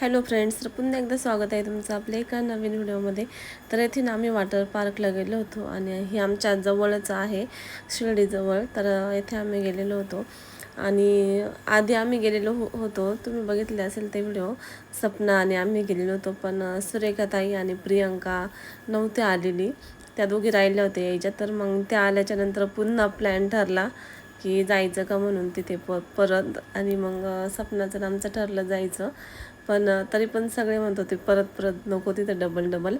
Hello friends तर पुन्हा एकदा स्वागत आहे तुमचं आपल्या एका नवीन व्हिडिओमध्ये. तर येथे ना आम्ही वॉटर पार्कला गेलो होतो आणि हे आमच्या जवळच आहे शिर्डीजवळ. तर येथे आम्ही गेलेलो होतो आणि आधी आम्ही गेलेलो हो होतो. तुम्ही बघितले असेल ते व्हिडिओ. सपना आणि आम्ही गेलेलो होतो पण सुरेखाताई आणि प्रियंका नव्हते आलेली. त्या दोघी राहिल्या होत्या यायच्या. तर मग त्या आल्याच्यानंतर पुन्हा प्लॅन ठरला की जायचं का म्हणून तिथे प परत. आणि मग सपनाचं आमचं ठरलं जायचं. पण तरी पण सगळे म्हणत होते परत परत नको तिथे डबल डबल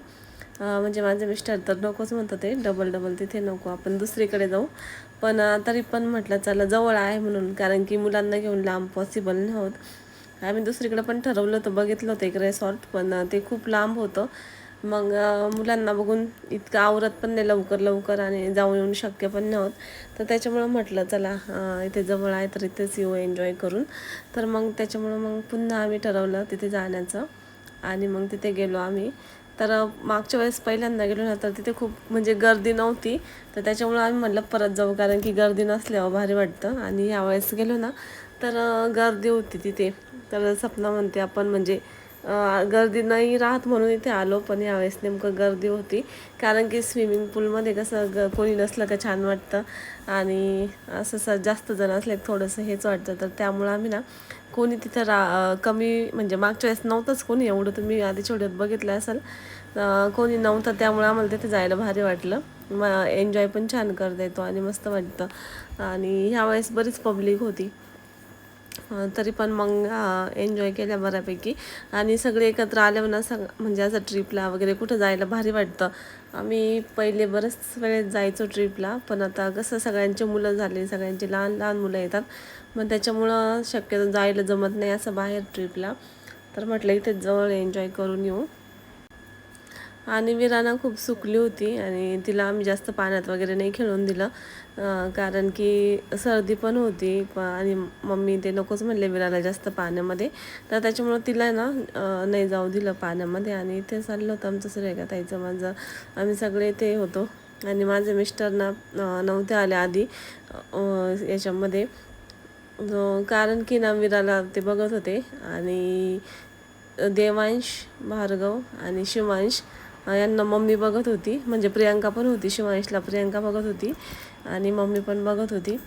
म्हणजे माझे मिस्टर तर नकोच म्हणत होते डबल डबल तिथे नको आपण दुसरीकडे जाऊ. पण तरी पण म्हटलं चला जवळ आहे म्हणून कारण की मुलांना घेऊन लांब पॉसिबल नव्हत. आम्ही दुसरीकडे पण ठरवलं होतं बघितलं होतं एक रेसॉर्ट पण ते खूप लांब होतं. मग मुलांना बघून इतकं आवरत पण नाही लवकर लवकर आणि जाऊन येऊन शक्य पण नव्हतं. तर त्याच्यामुळं म्हटलं चला इथे जवळ आहे तर इथेच येऊ एन्जॉय करून. तर मग त्याच्यामुळं मग पुन्हा आम्ही ठरवलं तिथे जाण्याचं आणि मग तिथे गेलो आम्ही. तर मागच्या वेळेस पहिल्यांदा गेलो ना तर तिथे खूप म्हणजे गर्दी नव्हती. तर त्याच्यामुळं आम्ही म्हटलं परत जाऊ कारण की गर्दी नसल्यावर भारी वाटतं. आणि यावेळेस गेलो ना तर गर्दी होती तिथे. तर सपना म्हणते आपण म्हणजे गर्दी नाही राहत म्हणून इथे आलो पण यावेळेस नेमकं गर्दी होती. कारण की स्विमिंग पूलमध्ये कसं ग कोणी नसलं का छान वाटतं. आणि असं स जास्त जण असले थोडंसं हेच वाटतं. तर त्यामुळं आम्ही ना कोणी तिथं रा कमी म्हणजे मागच्या वेळेस नव्हतंच कोणी एवढं तुम्ही आधी छोट्यात बघितलं असाल. कोणी नव्हतं त्यामुळं आम्हाला तिथे जायला भारी वाटलं. मग एन्जॉय पण छान करता येतो आणि मस्त वाटतं. आणि ह्यावेळेस बरीच पब्लिक होती. तरी पण मग एन्जॉय केल्या बऱ्यापैकी. आणि सगळे एकत्र आल्यावर ना सग म्हणजे असं ट्रिपला वगैरे कुठं जायला भारी वाटतं. आम्ही पहिले बरेच वेळेस जायचो ट्रिपला पण आता कसं सगळ्यांचे मुलं झाले सगळ्यांचे लहान लहान मुलं येतात. मग त्याच्यामुळं शक्यतो जायला जमत नाही असं बाहेर ट्रिपला तर म्हटलं इथे जवळ एन्जॉय करून येऊ. आणि विराना खूप सुकली होती आणि तिला आम्ही जास्त पाण्यात वगैरे नाही खेळून दिलं. कारण की सर्दी पण होती प आणि मम्मी ते नकोच म्हणले विराला जास्त पाण्यामध्ये. तर त्याच्यामुळं तिला ना नाही जाऊ दिलं पाण्यामध्ये आणि इथे चाललं होतं आमचं सुरेखा ताईचं माझं. आम्ही सगळे ते होतो आणि माझे मिस्टर ना नव्हते आले आधी याच्यामध्ये. कारण की ना विराला ते बघत होते आणि देवांश भार्गव आणि शिवांश यांना मम्मी बघत होती. म्हणजे प्रियांका पण होती शिवांशला प्रियांका बघत होती आणि मम्मी पण बघत होती.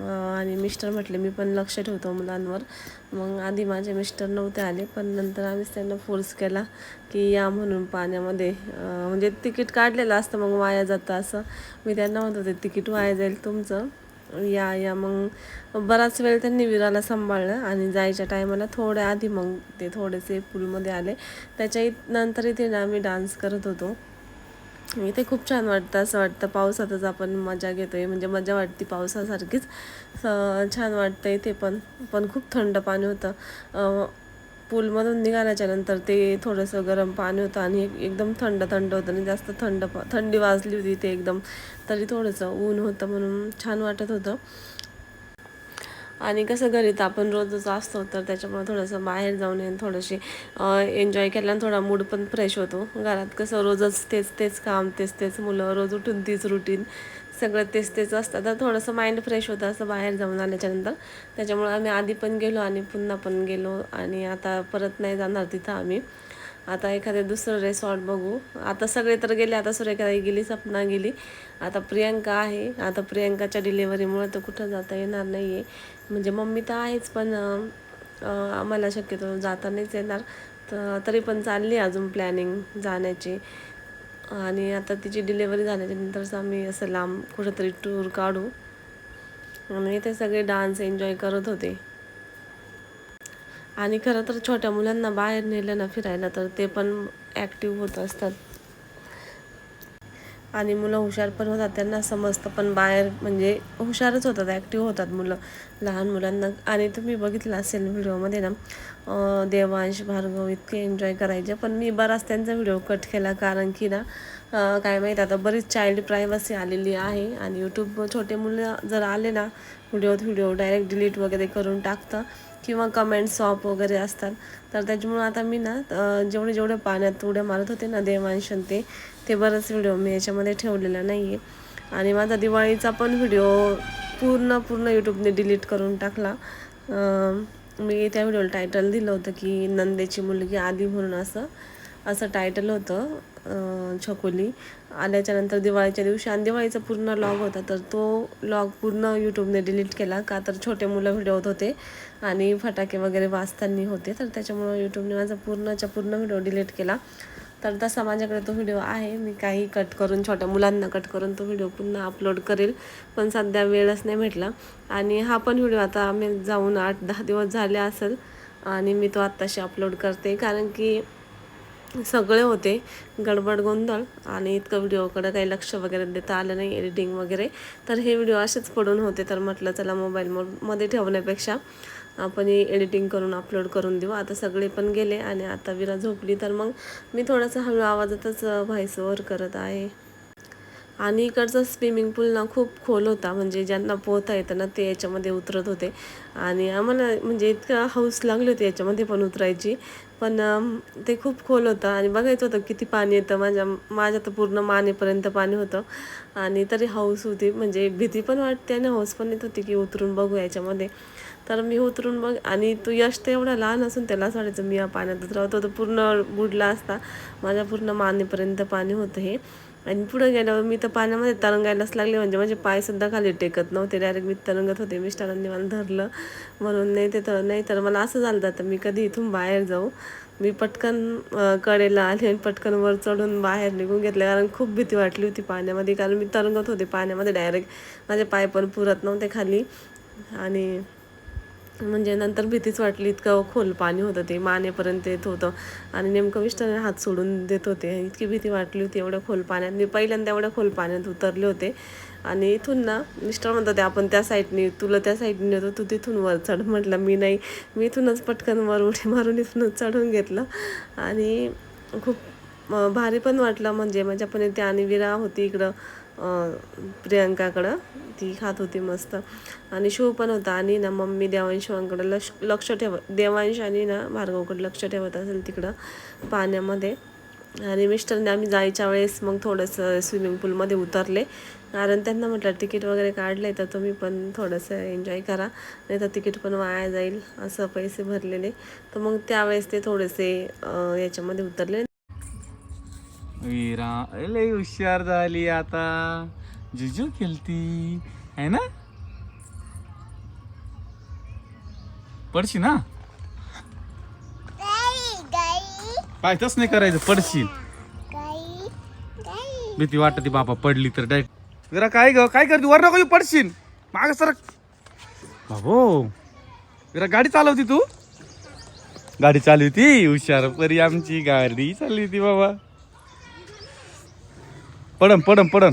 आणि मिस्टर म्हटले मी पण लक्ष ठेवतो मुलांवर. मग आधी माझे मिस्टर नव्हते आले पण नंतर आम्हीच त्यांना फोर्स केला की या म्हणून पाण्यामध्ये. म्हणजे तिकीट काढलेलं असतं मग वाया जातं असं. मी त्यांना म्हणत होते तिकीट वाया जाईल तुमचं. या या. मग बराच वेळ त्यांनी विराला सांभाळलं आणि जायच्या टायमाला थोड्या आधी मग ते थोडेसे पूलमध्ये आले. त्याच्या नंतर इथे ना आम्ही डान्स करत होतो. इथे खूप छान वाटतं. असं वाटतं पावसातच आपण मजा घेतोय. म्हणजे मजा वाटते पावसासारखीच. छान वाटतं इथे पण. पण खूप थंड पाणी होतं. पूलमधून निघाल्याच्यानंतर ते थोडंसं गरम पाणी होतं आणि एकदम थंड थंड होतं आणि जास्त थंड प- थंडी वाजली होती ते एकदम. तरी थोडंसं ऊन होतं म्हणून छान वाटत होतं. आणि कसं घरी तर आपण रोजच असतो तर त्याच्यामुळे थोडंसं बाहेर जाऊन येऊन थोडंसे एन्जॉय केल्यानं थोडा मूड पण फ्रेश होतो. घरात कसं रोजच तेच तेच काम तेच तेच मुलं रोज उठून तीच रुटीन सगळं तेच तेच असतं. तर थोडंसं माइंड फ्रेश होतं असं बाहेर जाऊन आल्याच्यानंतर त्याच्यामुळे आम्ही आधी पण गेलो आणि पुन्हा पण गेलो आणि आता परत नाही जाणार तिथं आम्ही. आता एखादं दुसरं रेसॉर्ट बघू. आता सगळे तर गेले आता सुरेखाई गेली सपना गेली. आता प्रियंका आहे. आता प्रियंकाच्या डिलेवरीमुळे तर कुठं जाता येणार नाही आहे म्हणजे मम्मी तर आहेच पण आम्हाला शक्यतो जाता नाहीच येणार. तर तरी पण चालली अजून प्लॅनिंग जाण्याची. आणि आता तिची डिलेवरी झाल्याच्या नंतरच आम्ही असं लांब कुठंतरी टूर काढू. आणि ते सगळे डान्स एन्जॉय करत होते. आणि खरं तर छोट्या मुलांना बाहेर नेलं ना फिरायला तर ते पण ॲक्टिव्ह होत असतात. आणि मुलं हुशार पण होतात त्यांना समजतं. पण बाहेर म्हणजे हुशारच होतात ॲक्टिव्ह होतात मुलं लहान मुलांना. आणि तुम्ही बघितलं असेल व्हिडिओमध्ये ना देवांश भार्गव इतके एन्जॉय करायचे. पण मी बराच त्यांचा व्हिडिओ कट केला कारण की ना काय माहीत आता बरीच चाइल्ड प्रायव्हसी आलेली आहे. आणि यूट्यूब छोटे मुलं जर आले ना व्हिडिओत व्हिडिओ डायरेक्ट डिलीट वगैरे करून टाकतं. किंवा कमेंट्स ऑफ वगैरे असतात. तर त्याच्यामुळं आता मी ना जेवढे जेवढे पाण्यात उड्या मारत होते ना देवांश ते ते बरंच व्हिडिओ मी याच्यामध्ये ठेवलेला नाही आहे आणि माझा दिवाळीचा पण व्हिडिओ पूर्ण पूर्ण यूट्यूबने डिलीट करून टाकला. मी त्या व्हिडिओला टायटल दिलं होतं की नंदेची मुलगी आली म्हणून असं असं टायटल होतं छकोली. आल्याच्यानंतर दिवाळीच्या दिवशी आणि दिवाळीचा पूर्ण लॉग होता तर तो लॉग पूर्ण यूट्यूबने डिलीट केला का तर छोटे मुलं व्हिडिओ होत होते आणि फटाके वगैरे वाचताना होते तर त्याच्यामुळं यूट्यूबने माझा पूर्णच्या पूर्ण व्हिडिओ डिलीट केला. तर तसा माझ्याकडे तो व्हिडिओ आहे. मी काही कट करून छोट्या मुलांना कट करून तो व्हिडिओ पुन्हा अपलोड करेल. पण सध्या वेळच नाही भेटला. आणि हा पण व्हिडिओ आता आम्ही जाऊन आठ दहा दिवस झाले असेल. आणि मी तो आत्ताशी अपलोड करते. कारण की सगळे होते. गडबड गोंधळ. आणि इतकं व्हिडिओकडं काही लक्ष वगैरे देता आलं नाही एडिटिंग वगैरे. तर हे व्हिडिओ असेच पडून होते. तर म्हटलं चला मोबाईल मध्ये ठेवण्यापेक्षा. आपण एडिटिंग करून अपलोड करून देऊ. आता सगळे पण गेले आणि आता विरा झोपली. तर मग मी थोडंसं हळू आवाजातच व्हॉइस ओव्हर करत आहे. आणि इकडचा स्विमिंग पूल ना खूप खोल होता. म्हणजे ज्यांना पोहता येतं ना ते याच्यामध्ये उतरत होते. आणि आम्हाला म्हणजे इतका हौस लागली होती याच्यामध्ये पण उतरायची. पण ते खूप खोल होतं. आणि बघायचं होतं किती पाणी येतं. माझ्या माझ्या तर पूर्ण मानेपर्यंत पाणी होतं. आणि तरी हौस होती. म्हणजे भीती पण वाटते आणि हौस पण येत होती की उतरून बघू याच्यामध्ये. तर मी उतरून मग आणि तो यश तर एवढा लहान असून त्याला वाटायचं मी या पाण्यात उतरावतो तर पूर्ण बुडला असता. माझ्या पूर्ण मानेपर्यंत पाणी होतं हे. आणि पुढे गेल्यावर मी तर पाण्यामध्ये तरंगायलाच लागले. म्हणजे माझे पायसुद्धा खाली टेकत नव्हते. डायरेक्ट मी तरंगत होते. मिस्टरांनी मला धरलं. म्हणून नाही ते तर नाही तर मला असं झालं तर मी कधी इथून बाहेर जाऊ. मी पटकन कडेला आले आणि पटकन वर चढून बाहेर निघून घेतले. कारण खूप भीती वाटली होती पाण्यामध्ये. कारण मी तरंगत होते पाण्यामध्ये. डायरेक्ट माझे पाय पण पुरत नव्हते खाली. आणि म्हणजे नंतर भीतीच वाटली इतकं खोल पाणी होतं ते मानेपर्यंत येत होतं. आणि नेमकं विष्ठाने हात सोडून देत होते. इतकी भीती वाटली होती एवढ्या खोल पाण्यात. मी पहिल्यांदा एवढ्या खोल पाण्यात उतरले होते. आणि इथून ना मिस्टर म्हणतात "ते आपण त्या साईडने तुला त्या साईडने येतो तू तिथून वर चढ. म्हटलं मी नाही. मी इथूनच पटकन वर उडी मारून इथूनच चढून घेतलं. आणि खूप भारी पण वाटलं. म्हणजे माझ्या पण इथे आणि विरा होती इकडं. प्रियंकाकडं. ती खात होती मस्त. आणि शिव पण होता. आणि ना मम्मी देवांशिवांकडं लक्ष लक्ष ठेव देवांश आणि ना भार्गवकडे लक्ष ठेवत असेल तिकडं पाण्यामध्ये. आणि मिस्टरने आम्ही जायच्या वेळेस मग थोडंसं स्विमिंग पूलमध्ये उतरले. कारण त्यांना म्हटलं तिकीट वगैरे काढले तर तुम्ही पण थोडंसं एन्जॉय करा. नाही तर तिकीट पण वाया जाईल. असं पैसे भरलेले. तर मग त्यावेळेस ते थोडेसे याच्यामध्ये उतरले. वीरा लय हुशार झाली आता. जुजू खेळती है ना? पडशी ना? काय तस नाही करायचं पडशील भीती वाटते बाबा पडली तर डायरेक्ट जरा काय ग? काय करते? वर नको पडशील. माग सर बाबो. जरा गाडी चालवती तू? गाडी चालवती? हुशार परी आमची गाडी चालली होती बाबा. पडम पडम पडम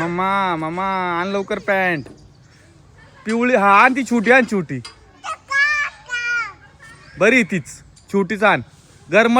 मम्मा मम्मा आण लवकर पॅन्ट. पिवळी हा आण ती छोटी आण छोटी. बरी तीच. छोटीच आण. गरमट